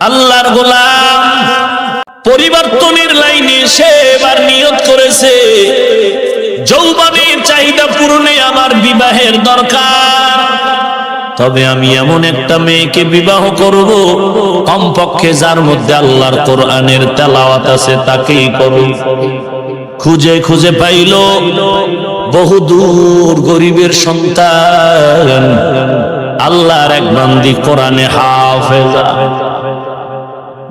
আল্লাহর গোলাম পরিবর্তনের লাইনে সে এবার নিয়ত করেছে। যৌবনের চাহিদা পূরণে আমার বিবাহের দরকার। তবে আমি এমন একটা মেয়েকে বিবাহ করব, কমপক্ষে যার মধ্যে আল্লাহর কোরআনের তেলাওয়াত আছে তাকেই করব খুঁজে খুঁজে পাইল বহু দূর গরিবের সন্তান। আল্লাহর এক বান্দি কোরআনে হাফেজা।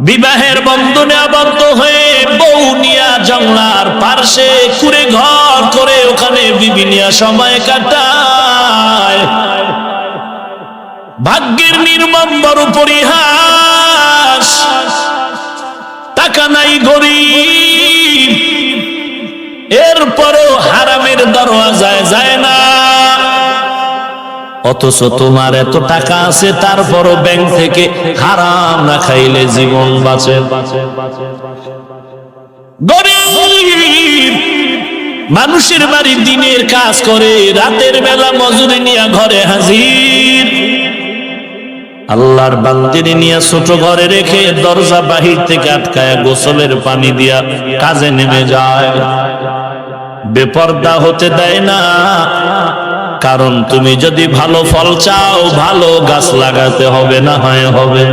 বিবাহের বন্ধনে আবদ্ধ হয়ে বউ নিয়া জংলার পার্শ্বে কুড়ে ঘর করে ওখানে বিভিন্ন সময় কাটায়। ভাগ্যের নির্মম বড় পরিহাস, টাকা নাই গরিব, এরপরও হারামের দরওয়াজায় যায় না। অথচ তোমার এত টাকা আছে, তারপরও ব্যাংক থেকে হারাম না খাইলে জীবন বাঁচে। মানুষের বাড়ি দিনের কাজ করে, রাতের বেলা মজুরি নিয়ে ঘরে হাজির। আল্লাহর বান্দিরে নিয়ে ছোট ঘরে রেখে দরজা বাহির থেকে আটকায় গোসলের পানি দিয়া কাজে নেমে যায়। বেপর্দা হতে দেয় না কারণ তুমি যদি ভালো ফল চাও, ভালো গাছ লাগাতে হবে না, হয় হবে।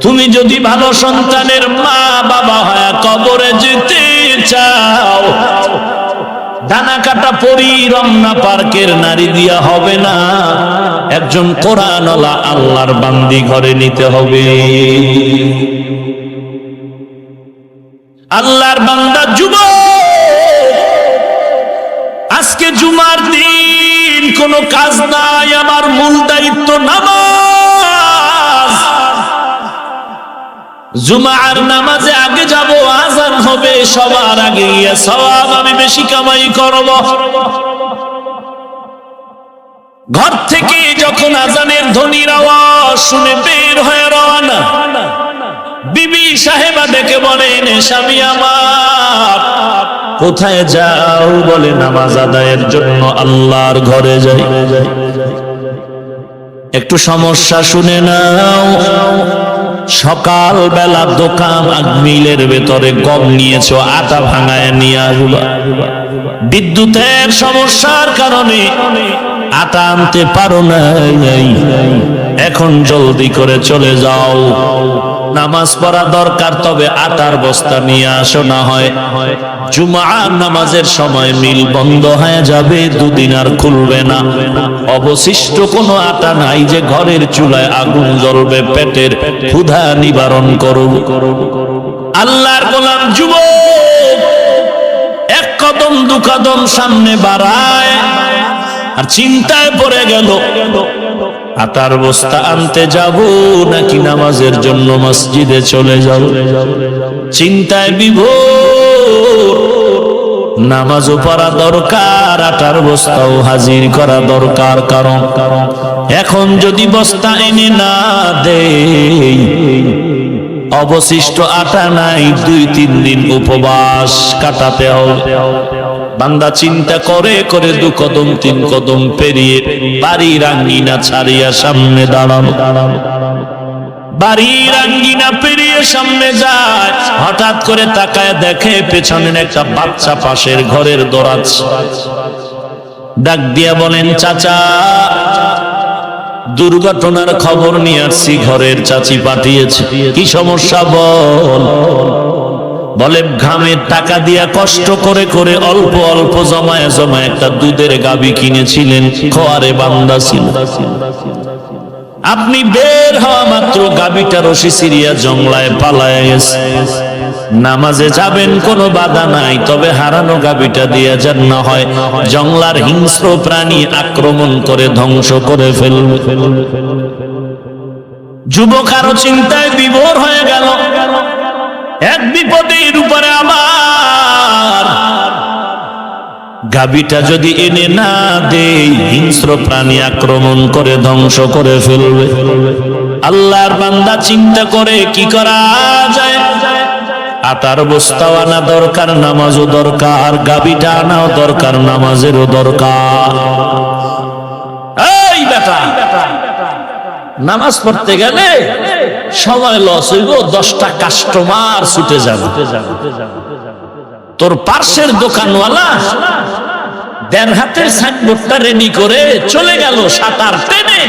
তুমি যদি ভালো সন্তানের মা বাবা হয় কবরে যেতে চাও ডানা কাটা পরি রমনা পার্কের নারী দিয়া হবে না। একজন কোরআনলা আল্লাহর বান্দি ঘরে নিতে হবে। আল্লাহর বান্দা যুবক আজকে জুমার দিন, কোনো কাজ নাই, আমার মূল দায়িত্ব নামাজ। জুমার নামাজে আগে যাব, আজান হবে, সবার আগে সবাব আমি বেশি কামাই করব। ঘর থেকে যখন আজানের ধ্বনির আওয়াজ শুনে বের হয়ে রওনা, বিবি সাহেবা ডেকে বলেন স্বামী আমার কোথায় যাও বলে নামাজ আদায়ের জন্য আল্লাহর ঘরে যাই। একটু সমস্যা শুনে নাও। সকাল বেলা দোকান মিলের ভেতরে গম নিয়েছ, আটা ভাঙায় নিয়ে আসবা। বিদ্যুতের সমস্যার কারণে আটা আনতে পারো না এখন জলদি করে চলে যাও। নামাজ পড়া দরকার, তবে আটার বস্তা নিয়ে আসো না হয়। জুমার নামাজের সময় মিল বন্ধ হয়ে যাবে, দুদিন আর খুলবে না। অবশিষ্ট কোনো আটা নাই যে ঘরের চুলায় আগুন জ্বলবে, পেটের ক্ষুধা নিবারণ করব আল্লাহর গোলাম যুবক, এক কদম, দু কদম সামনে বাড়ায়। আর চিন্তায় পড়ে গেল। আটার বস্তা আনতে যাব নাকি নামাজের জন্য মসজিদে চলে যাব? চিন্তায় বিভোর, নামাজও পড়া দরকার আটার বস্তাও হাজির করা দরকার। কারণ এখন যদি বস্তা এনে না দেই, অবশিষ্ট আটা নাই, দুই তিন দিন উপবাস কাটাতে হবে। বান্দা চিন্তা করে করে দু কদম, তিন কদম পেরিয়ে বাড়ির আঙ্গিনা ছাড়িয়া সামনে দাঁড়ানো। বাড়ির আঙ্গিনা পেরিয়ে সামনে যায়। হঠাৎ করে তাকায় দেখে পেছনের একটা বাচ্চা পাশের ঘরের দৌড়াচ্ছে ডাক দিয়া বলেন, চাচা, দুর্ঘটনার খবর নিয়ে আসছি, ঘরের চাচি পাঠিয়েছে। কি সমস্যা বল? বলে ঘামের টাকা দিয়া কষ্ট করে করে অল্প অল্প জমায় জমায় একটা দুধের গাবি কিনেছিলেন, খোয়ারে বান্দা ছিল। আপনি বের হওয়া মাত্র গাবিটা রশি সিরিয়া জংলায় পালায় গেছে। নামাজে যাবেন, কোনো বাধা নাই, তবে হারানো গাবিটা দিয়া যান না হয়। জংলার হিংস্র প্রাণী আক্রমণ করে ধ্বংস করে ফেলবে। যুবক আরও চিন্তায় বিভোর হয়ে গেল। এক বিপদের উপরে আমার। গাবিটা যদি এনে না দেই হিংস্র প্রাণী আক্রমণ করে ধ্বংস করে ফেলবে। আল্লাহর বান্দা চিন্তা করে, কি করা যায়? আটার বস্তাও আনা দরকার, নামাজও দরকার গাবিটা আনাও দরকার, নামাজেরও দরকার। এই বেটা! নামাজ পড়তে গেলে সময় লস হইব, দশটা কাস্টমার ছুটে যাবে। তোর পার্শ্বের দোকানওয়ালা দেড় হাতের সাইনবোর্ডটা রেডি করে চলে গেল সাঁতার টেনে।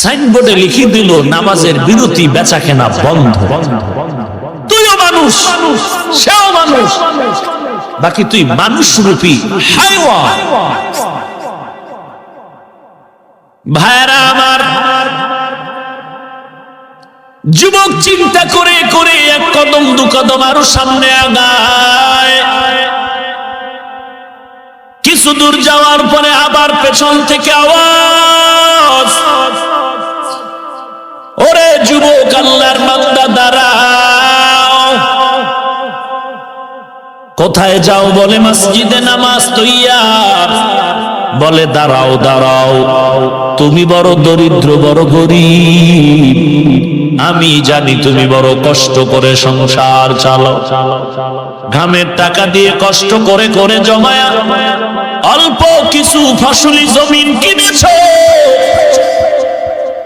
সাইনবোর্ডে লিখে দিল, নামাজের বিরতি বেচা কেনা বন্ধ। তুইও মানুষ, সেও মানুষ। বাকি তুই মানুষ রূপী হাইওয়ান ভাইরা যুবক চিন্তা করে করে এক কদম, দু কদম আরও সামনে আগায়। কিছু দূর যাওয়ার পরে আবার পেছন থেকে আওয়াজ। ওরে যুবক, আল্লাহর বান্দা, দাঁড়াও। কোথায় যাও বলে মসজিদে নামাজ তৈয়ার? বলে, দাঁড়াও দাঁড়াও। তুমি বড় দরিদ্র, বড় গরিব। আমি জানি তুমি বড় কষ্ট করে সংসার চালাও। ঘামের টাকা দিয়ে কষ্ট করে করে জমায়া অল্প কিছু ফসলি জমিন কিনেছ।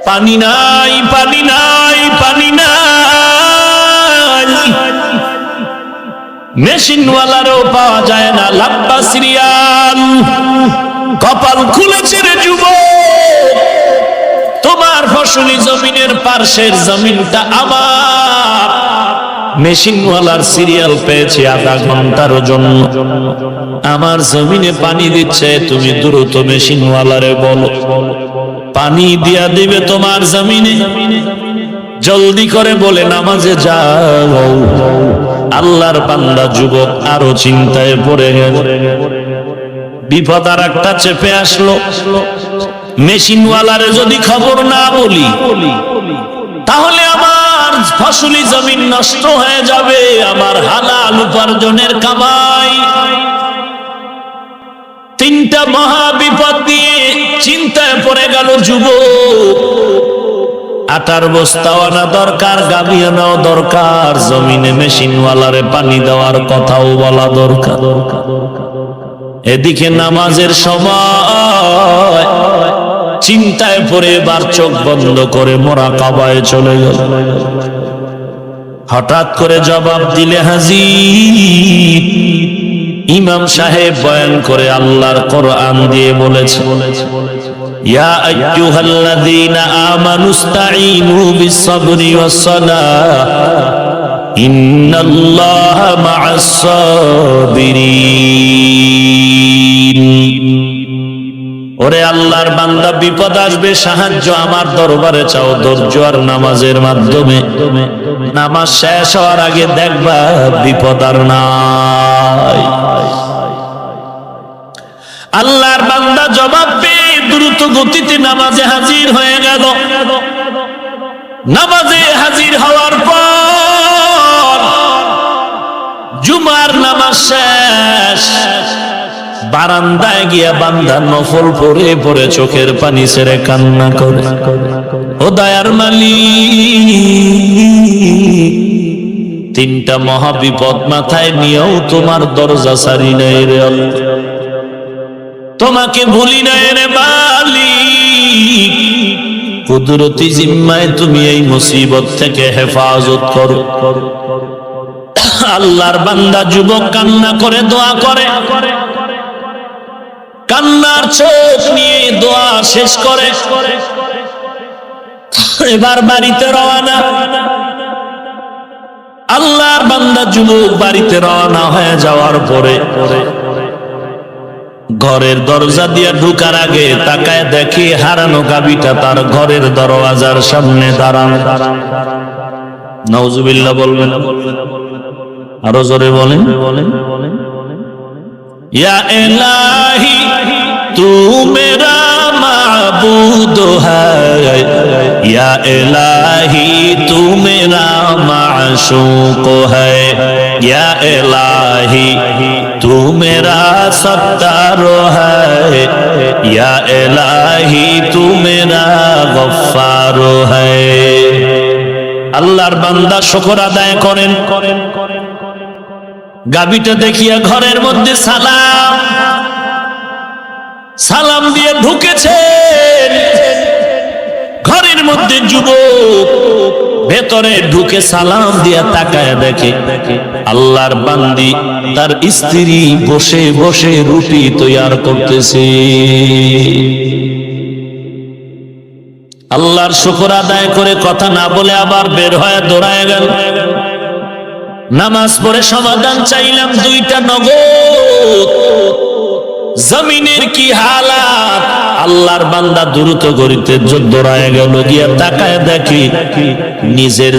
পানি নাই পানি নাই পানি নাই। মেশিনওয়ালারও পাওয়া যায় না লাম্বা সিরিয়াল কপাল খুলেছে রে যুব তোমার ফসলি জমিনের পার্শ্বের জমিনটা আমার। মেশিনওয়ালার সিরিয়াল পেয়েছে আধা ঘণ্টার জন্য। আমার জমিনে পানি দিচ্ছে, তুমি দ্রুত মেশিনওয়ালারে বলো। পানি দিয়া দিবে তোমার জমিনে। জলদি করে বলে, নামাজে যাও। আল্লাহর বান্দা যুবক আরও চিন্তায় পড়ে গেল। বিপদ আর একটা চেপে আসলো। মেশিনওয়ালারে যদি খবর না বলি, তাহলে আমার ফসলি জমিন নষ্ট হয়ে যাবে, আমার হালাল উপার্জনের কামাই। তিনটা দিয়ে চিন্তায় পড়ে গেল আটার বস্তা আনা দরকার, গাভি আনাও দরকার, জমিনে মেশিনওয়ালারে পানি দেওয়ার কথাও বলা দরকার। এদিকে নামাজের সময় চিন্তায় পড়ে এবার চোখ বন্ধ করে মোরা কাবায় চলে গেল। হঠাৎ করে জবাব দিলে হাজির। ইমাম সাহেব বয়ান করে আল্লাহর কোরআন দিয়ে বলেছে, ইয়া আইয়ুহাল্লাযীনা আমানুস্তাঈনু বিস-সাবরি ওয়াস-সালাহ, ইন্নাল্লাহা মা'আস-সাবিরিন। ওরে আল্লাহর বান্দা, বিপদ আসবে, সাহায্য আমার দরবারে চাও, ধৈর্য আর নামাজের মাধ্যমে। নামাজ শেষ হওয়ার আগে দেখবা বিপদ আর নাই। আল্লাহর বান্দা জবাব পেয়ে দ্রুত গতিতে নামাজে হাজির হয়ে গেল। নামাজে হাজির হওয়ার পর জুমার নামাজ শেষ। বারান্দায় গিয়া বান্দা নফল পরে পরে চোখের পানি ছেড়ে কান্না করে। ও দয়ার মালিক, তিনটা মহাবিপদ মাথায় নিয়েও তোমার দরজা সারি নাই রে তোমাকে ভুলি নাই রে মালিক, কুদরতি জিম্মায় তুমি এই মুসিবত থেকে হেফাজত করো। আল্লাহর বান্দা যুবক কান্না করে, দোয়া করে। কান্নার চোখ নিয়ে দোয়া শেষ করে। এবার বাড়িতে রওনা। আল্লাহর বান্দা যুবক বাড়িতে রওনা হয়ে যাওয়ার পরে ঘরের দরজা দিয়ে ঢুকার আগে তাকায় দেখি হারানো গাবিটা তার ঘরের দরওয়াজার সামনে দাঁড়ান। নওজুবিল্লা বলবেন, আরও জোরে বলেন। ইয়া এলাহি तू मेरा माबूद है या इलाही तू मेरा माशूक है या इलाही तू मेरा सत्तार है या इलाही तू मेरा गफ्फार है আল্লাহর বান্দা শুকর আদায় করেন করেন করেন গাবিটা দেখিয়া ঘরের মধ্যে সালাম সালাম দিয়ে ঢুকেছেন। মধ্যে যুবক ভেতরে ঢুকে সালাম দিয়া তাকায় দেখে আল্লাহর বান্দি তার স্ত্রী বসে বসে রুটি তৈয়ার করতেছে। আল্লাহর শুকর আদায় করে কথা না বলে আবার বের হয়ে দৌড়ায় গেল। নামাজ পড়ে সমাধান চাইলাম দুইটা নগদ। জমিনের কি হালাত? আল্লাহর বান্দা দ্রুত গরিতে দৌড়ায় গেল গিয়া তাকায় দেখি নিজের